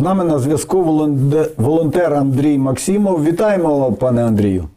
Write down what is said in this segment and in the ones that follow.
З нами на зв'язку волонтер Андрій Максимов. Вітаємо, пане Андрію.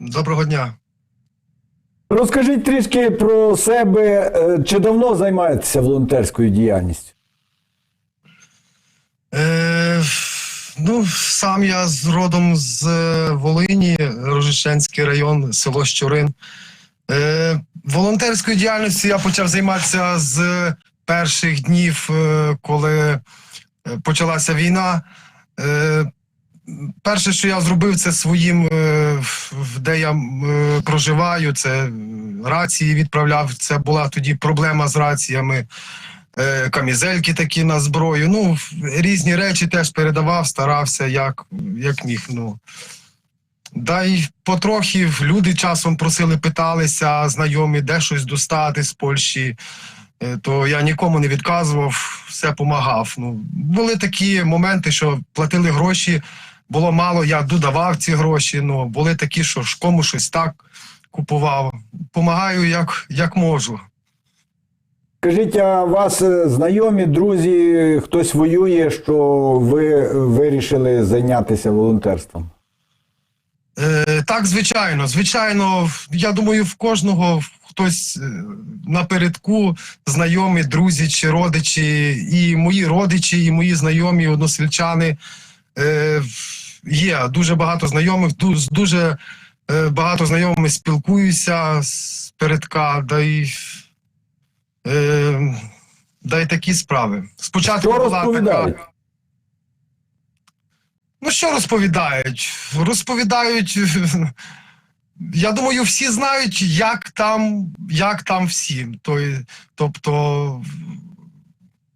Доброго дня. Розкажіть трішки про себе. Е, Чи давно займаєтеся волонтерською діяльністю? Е, ну, сам я з родом з е, Волині, Рожищенський район, село Щурин. Е, волонтерською діяльністю я почав займатися з перших днів, е, коли почалася війна. Е, перше, що я зробив, це своїм, е, де я е, проживаю, це е, рації відправляв. Це була тоді проблема з раціями е, камізельки такі на зброю. Ну, різні речі теж передавав, старався, як, як міг. Ну. Да й потрохи люди часом просили, питалися, знайомі, де щось достати з Польщі. Е, То я нікому не відказував, все помагав. Ну, були такі моменти, що платили гроші, було мало, я додавав ці гроші. Ну, були такі, що ж кому щось так купував. Помагаю, як, як можу. Скажіть, а вас е, знайомі, друзі, хтось воює, що ви вирішили зайнятися волонтерством? Е, так, звичайно. Звичайно, я думаю, в кожного хтось е, напередку, знайомі, друзі чи родичі, і мої родичі, і мої знайомі, односельчани. Е, є дуже багато знайомих, з дуже е, багато знайомими спілкуюся з передка, да й, е, да й такі справи. Спочатку Що була така. Ну, що розповідають? Розповідають. Я думаю, всі знають, як там, як там всім. Тобто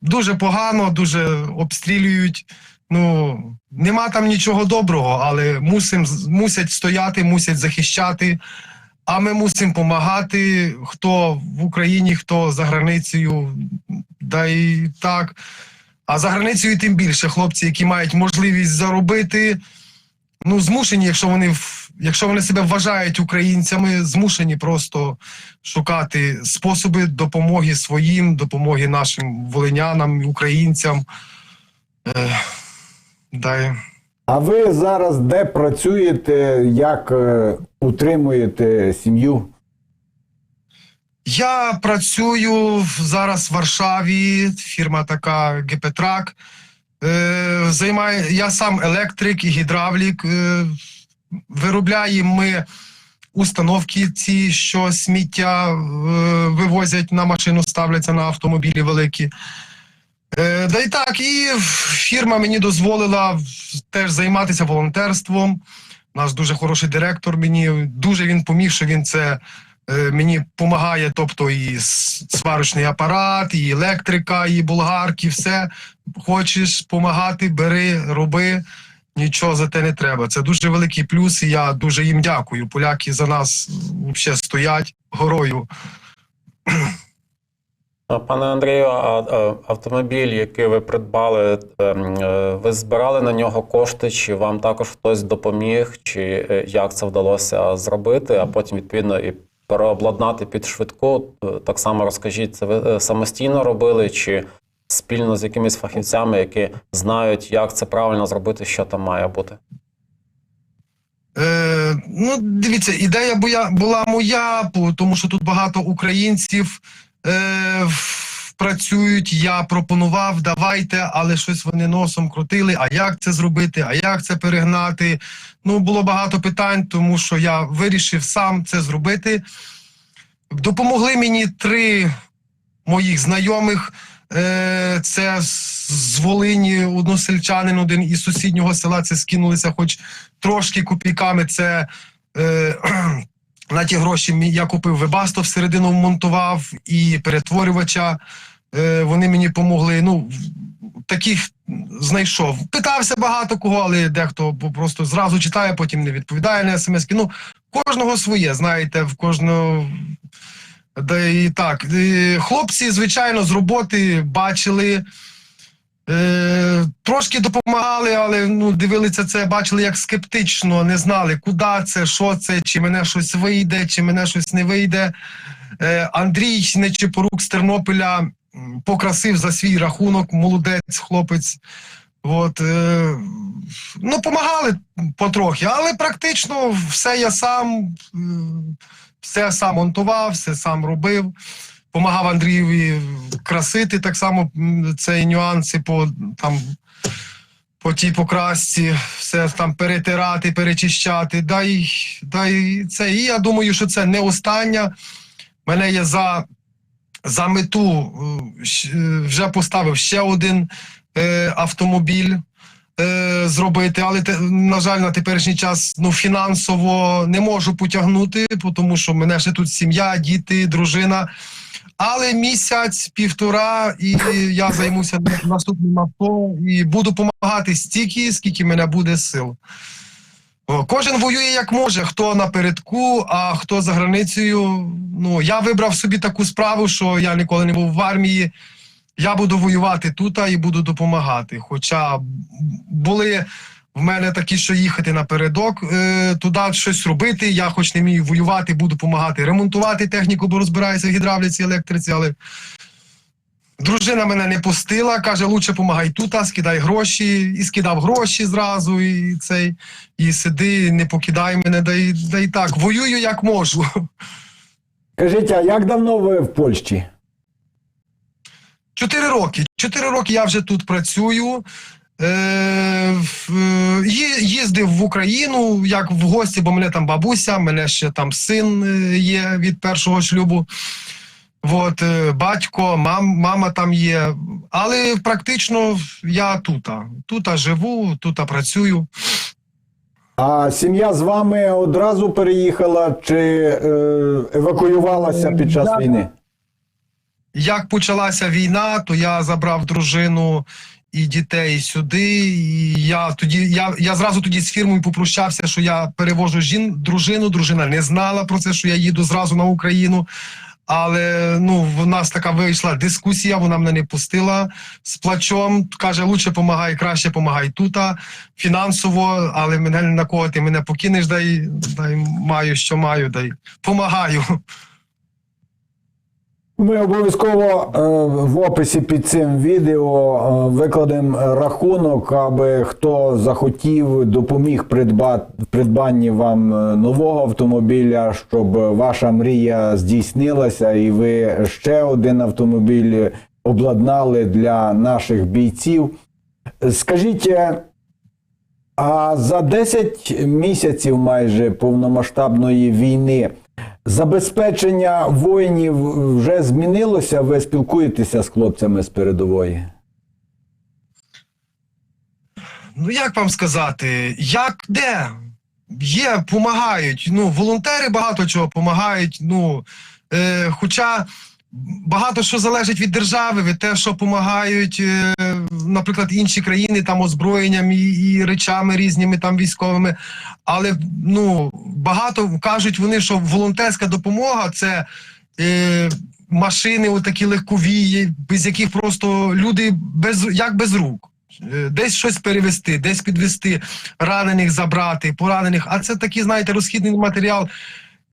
дуже погано, дуже обстрілюють. Ну, нема там нічого доброго, але мусим, мусять стояти, мусять захищати. А ми мусимо допомагати, хто в Україні, хто за границею, да і так. А за границею тим більше хлопці, які мають можливість заробити, ну змушені, якщо вони в- якщо вони себе вважають українцями, змушені просто шукати способи допомоги своїм, допомоги нашим волинянам, українцям. Е. А ви зараз де працюєте, як е, утримуєте сім'ю? Я працюю зараз в Варшаві, фірма така ГП-Трак. Е, займаю, я сам електрик і гідравлік. Е, виробляємо ми установки, ці, що сміття е, вивозять на машину, ставляться на автомобілі великі. Е, да і так, і фірма мені дозволила теж займатися волонтерством. У нас дуже хороший директор. Мені дуже він поміг, що він це е, мені допомагає, тобто і сварочний апарат, і електрика, і болгарки, все. Хочеш допомагати, бери, роби. Нічого за те не треба. Це дуже великий плюс, і я дуже їм дякую. Поляки за нас взагалі стоять горою. Пане Андрію, а автомобіль, який ви придбали, ем, е, ви збирали на нього кошти, чи вам також хтось допоміг, чи е, як це вдалося зробити, а потім відповідно і переобладнати під швидку? Е, Так само розкажіть, це ви самостійно робили, чи спільно з якимись фахівцями, які знають, як це правильно зробити, що там має бути? Е, ну, дивіться, ідея буя- була моя, тому що тут багато українців е, працюють. Я пропонував, давайте, але щось вони носом крутили. А як це зробити? А як це перегнати? Ну, було багато питань, тому що я вирішив сам це зробити. Допомогли мені три моїх знайомих. Е, Це з Волині односельчанин, один із сусіднього села. Це скинулися, хоч трошки копійками. Це е, на ті гроші я купив вебасто всередину вмонтував і перетворювача. Е, вони мені помогли. Ну, таких знайшов. Питався багато кого, але дехто просто зразу читає, потім не відповідає на смс. Ну, кожного своє, знаєте, в кожного. Да і так. Хлопці, звичайно, з роботи бачили. Е, трошки допомагали, але ну, дивилися це, бачили як скептично, не знали, куди це, що це, чи мене щось вийде, чи мене щось не вийде. Е, Андрій Нечипорук з Тернополя покрасив за свій рахунок, молодець, хлопець. От, е, ну, помагали потрохи, але практично все я сам, е, все сам монтував, все сам робив. Помагав Андрієві красити так само м, це нюанси по там по тій покрасці, все там перетирати, перечищати. Дай, дай це. І я думаю, що це не остання. Мене є за, за мету е, е, вже поставив ще один е, автомобіль. Е, Зробити, але те, на жаль, на теперішній час ну фінансово не можу потягнути, тому що в мене ще тут сім'я, діти, дружина. Але місяць, півтора, і я займуся наступним авто і буду допомагати стільки, скільки мене буде сил. Кожен воює як може, хто напередку, а хто за границею. Ну, я вибрав собі таку справу, що я ніколи не був в армії. Я буду воювати тут і буду допомагати. Хоча були в мене такі, що їхати напередок, е, туди щось робити. Я хоч не вмію воювати, буду допомагати ремонтувати техніку, бо розбираюся в гідравліці, електриці, але дружина мене не пустила, каже, лучше помагай тут, скидай гроші, і скидав гроші зразу, і цей, і сиди, не покидай мене, да й, да й так. Воюю як можу. Кажіть, а як давно ви в Польщі? Чотири роки. Чотири роки я вже тут працюю. Е, е, їздив в Україну як в гості, бо мене там бабуся, мене ще там син е, є від першого шлюбу. От, е, батько, мам, мама там є. Але практично я тут. Тут живу, тут працюю. А сім'я з вами одразу переїхала чи е, евакуювалася під час війни? Як почалася війна, то я забрав дружину і дітей сюди. І я тоді я, я зразу тоді з фірмою попрощався, що я перевожу жін, дружину. Дружина не знала про це, що я їду зразу на Україну. Але ну в нас така вийшла дискусія, вона мене не пустила з плачом. Каже, лучше помагай, краще помагай тут, фінансово, але мене на кого ти мене покинеш, дай, дай маю, що маю, дай помагаю. Ми обов'язково е, в описі під цим відео е, викладемо рахунок, аби хто захотів, допоміг придбати придбанні вам е, нового автомобіля, щоб ваша мрія здійснилася, і ви ще один автомобіль обладнали для наших бійців. Скажіть, а за 10 місяців майже повномасштабної війни забезпечення воїнів вже змінилося? Ви спілкуєтеся з хлопцями з передової? Ну як вам сказати, як де? Є, допомагають. Ну, волонтери багато чого допомагають. Ну, е, хоча багато що залежить від держави, від те, що допомагають, е, наприклад, інші країни там озброєнням і, і речами різними там військовими. Але ну, багато кажуть вони, що волонтерська допомога це. Е, Машини, отакі легкові, без яких просто люди без як без рук. Е, Десь щось перевести, десь підвести, ранених забрати, поранених. А це такий, знаєте, розхідний матеріал.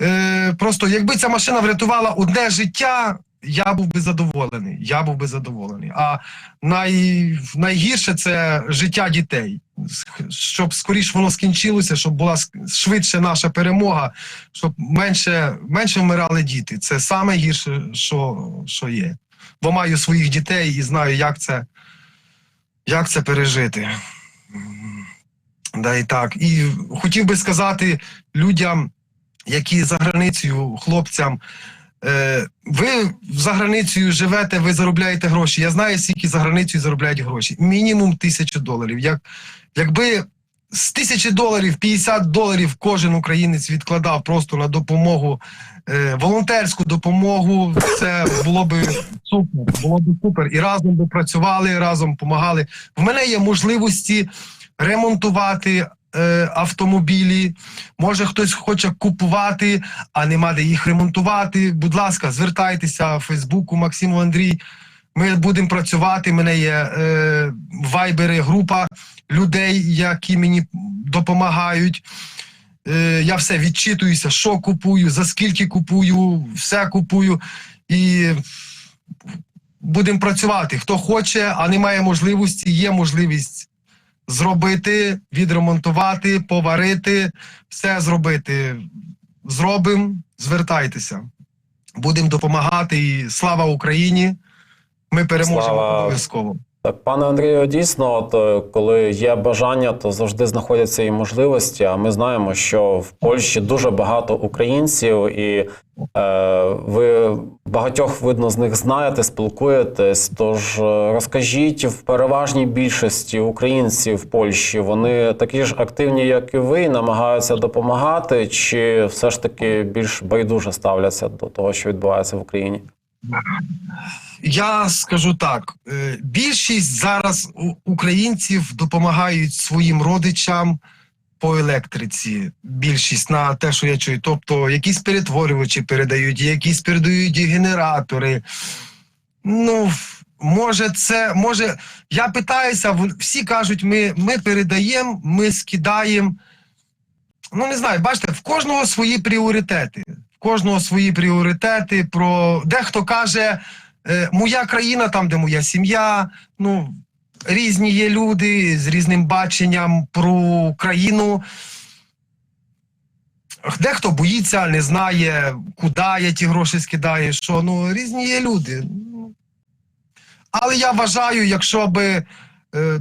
Е, просто якби ця машина врятувала одне життя, я був би задоволений. Я був би задоволений. А най, найгірше це життя дітей. Щоб скоріш воно скінчилося, щоб була швидше наша перемога, щоб менше, менше вмирали діти. Це саме гірше, що, що є. Бо маю своїх дітей і знаю, як це, як це пережити. Да і так. І хотів би сказати людям, які за границею, хлопцям, ви за границею живете, ви заробляєте гроші. Я знаю, скільки за границею заробляють гроші. Мінімум тисячу доларів. Як, якби з тисячі доларів 50 доларів кожен українець відкладав просто на допомогу, е, волонтерську допомогу, це було би супер. Було би супер. І разом би працювали, разом допомагали. В мене є можливості ремонтувати е, автомобілі. Може, хтось хоче купувати, а нема де їх ремонтувати. Будь ласка, звертайтеся в Фейсбуку Максиму Андрій. Ми будемо працювати. У мене є е, вайбери, група людей, які мені допомагають. Е, я все відчитуюся, що купую, за скільки купую, все купую. І будемо працювати. Хто хоче, а не має можливості, є можливість зробити, відремонтувати, поварити, все зробити. Зробимо, звертайтеся. Будемо допомагати. І слава Україні! Ми переможемо Слава- обов'язково. Так, пане Андрію, дійсно, от, е, коли є бажання, то завжди знаходяться і можливості. А ми знаємо, що в Польщі дуже багато українців, і е, ви багатьох видно з них знаєте, спілкуєтесь. Тож е, розкажіть в переважній більшості українців в Польщі вони такі ж активні, як і ви, намагаються допомагати, чи все ж таки більш байдуже ставляться до того, що відбувається в Україні? Я скажу так: е, більшість зараз українців допомагають своїм родичам по електриці. Більшість на те, що я чую. Тобто, якісь перетворювачі передають, якісь передають генератори. Ну, може, це може. Я питаюся, всі кажуть, ми, ми передаємо, ми скидаємо. Ну, не знаю, бачите, в кожного свої пріоритети. В кожного свої пріоритети. Про дехто каже, моя країна там, де моя сім'я. Ну, різні є люди з різним баченням про країну. Дехто боїться, не знає, куди я ті гроші скидаю, що ну різні є люди. Але я вважаю, якщо би е,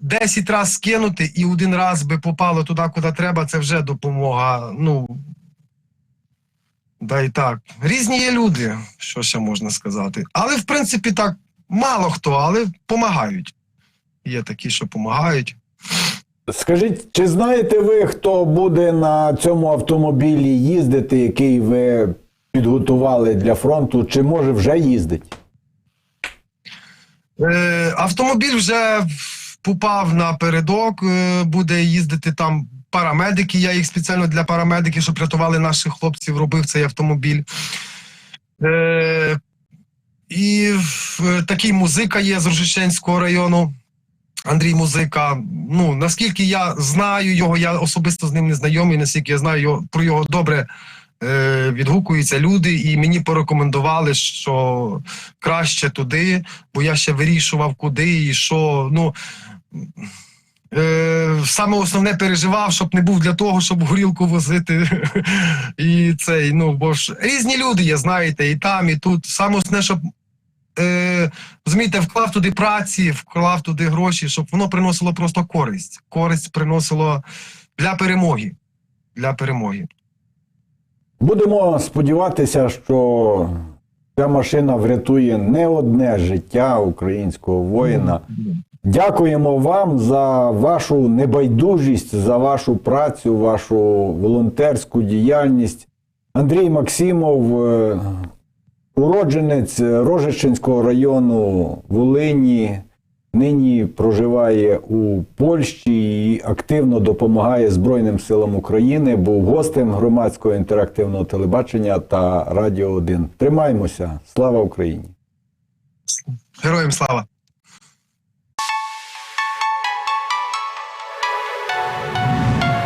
10 разів скинути і один раз би попало туди, куди треба, це вже допомога. Ну да і так. Різні є люди, що ще можна сказати. Але в принципі так мало хто, але допомагають. Є такі, що допомагають. Скажіть, чи знаєте ви, хто буде на цьому автомобілі їздити, який ви підготували для фронту, чи може вже їздить? Е, автомобіль вже попав на передок, е, буде їздити там парамедики. Я їх спеціально для парамедиків, щоб рятували наших хлопців, робив цей автомобіль. Е, і е, такий музика є з Рожищенського району. Андрій Музика. Ну наскільки я знаю його, я особисто з ним не знайомий, наскільки я знаю його про його добре е, відгукуються люди, і мені порекомендували, що краще туди, бо я ще вирішував, куди і що. Ну е, саме основне переживав, щоб не був для того, щоб горілку возити. І цей, ну бо ж різні люди є, знаєте, і там, і тут. Саме основне, щоб. Е, розумієте, вклав туди праці, вклав туди гроші, щоб воно приносило просто користь. Користь приносило для перемоги. Для перемоги. Будемо сподіватися, що ця машина врятує не одне життя українського воїна. Дякуємо вам за вашу небайдужість, за вашу працю, вашу волонтерську діяльність. Андрій Максимов, е, уродженець Рожищенського району Волині, нині проживає у Польщі і активно допомагає Збройним силам України. Був гостем громадського інтерактивного телебачення та Радіо 1. Тримаймося! Слава Україні! Героям слава!